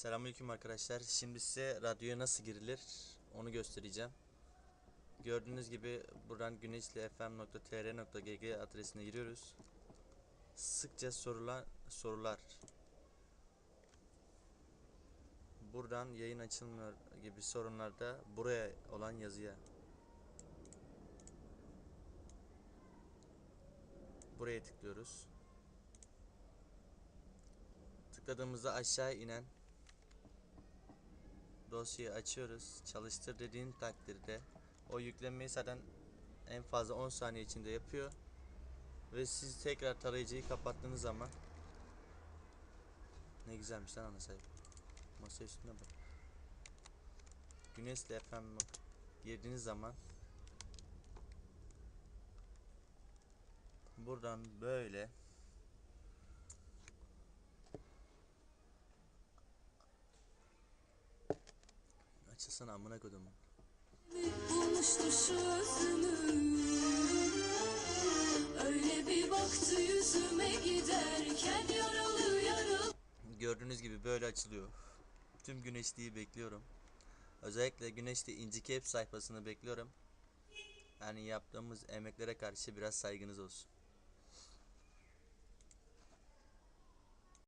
Selamünaleyküm arkadaşlar. Şimdi size radyoya nasıl girilir onu göstereceğim. Gördüğünüz gibi buradan güneşlifm.tr.gg adresine giriyoruz. Sıkça sorulan sorular. Buradan yayın açılmıyor gibi sorunlarda buraya olan yazıya buraya tıklıyoruz. Tıkladığımızda aşağı inen dosyayı açıyoruz. Çalıştır dediğin takdirde o yüklenmeyi zaten en fazla 10 saniye içinde yapıyor. Ve siz tekrar tarayıcıyı kapattığınız zaman ne güzelmiş lan ana sayfa. Masa üstünde bak. Güneşle FM girdiğiniz zaman buradan böyle açılsana amına kodumun. Bulmuştur şu özünü Öyle bir baktı yüzüme giderken yaralı yaralı Gördüğünüz gibi böyle açılıyor. Tüm güneşliği bekliyorum. Özellikle güneşli inci Cape sayfasını bekliyorum. Yani yaptığımız emeklere karşı biraz saygınız olsun.